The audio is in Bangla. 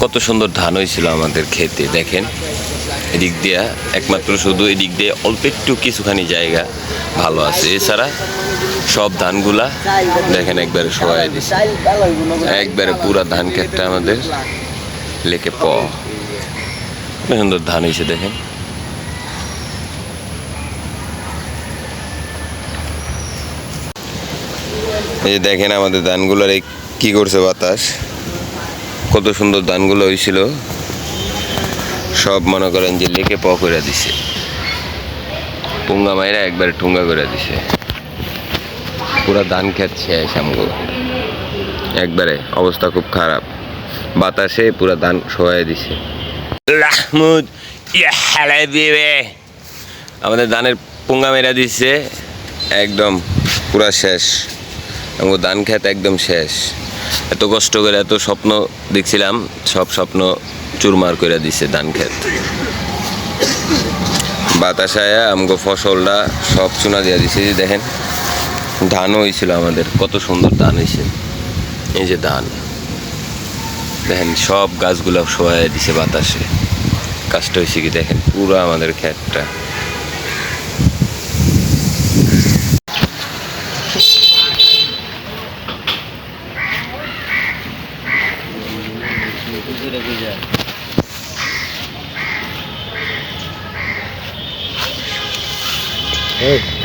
কত সুন্দর ধান হয়েছিল আমাদের খেতে, দেখেন। এদিক দিয়া একমাত্র শুধু এদিক দিয়ে অল্প একটু কিছুখানি জায়গা ভালো আছে। এছাড়া সব ধানগুলা দেখেন একবারে সবাই দিছে। একবারে পুরা ধান ক্ষেতটা আমাদের লেকে প। সুন্দর ধান হয়েছে, দেখেন। এই দেখেন আমাদের ধানগুলোর এই কী করছে বাতাস? কত সুন্দর ধানগুলো হয়েছিল। সব মনে করেন যে লেকে প করে দিছে। পুঙ্গা মাইরা একবারে টুঙ্গা করে দিছে। পুরা ধান খেত শেষ একবারে অবস্থা খুব খারাপ। বাতাসে পুরা ধান শোয়াই দিছে। লাহমুদ, ইয়া আমাদের ধানের পুঙ্গা মেরা দিচ্ছে একদম পুরা শেষ। আমার ধান খেত একদম শেষ। এত কষ্ট করে এত স্বপ্ন দেখছিলাম, সব স্বপ্ন চুরমার করে দিছে ধান খেত। বাতাসায় আমগো ফসলটা সব চুনা দিয়ে দিছে যে দেখেন, ধানও হয়েছিল আমাদের, কত সুন্দর ধান হয়েছে এই যে ধান, দেখেন, সব গাছগুলো শোয়া দিছে বাতাসে। কাজটা হয়েছে কি দেখেন, পুরো আমাদের ক্ষেতটা। এই।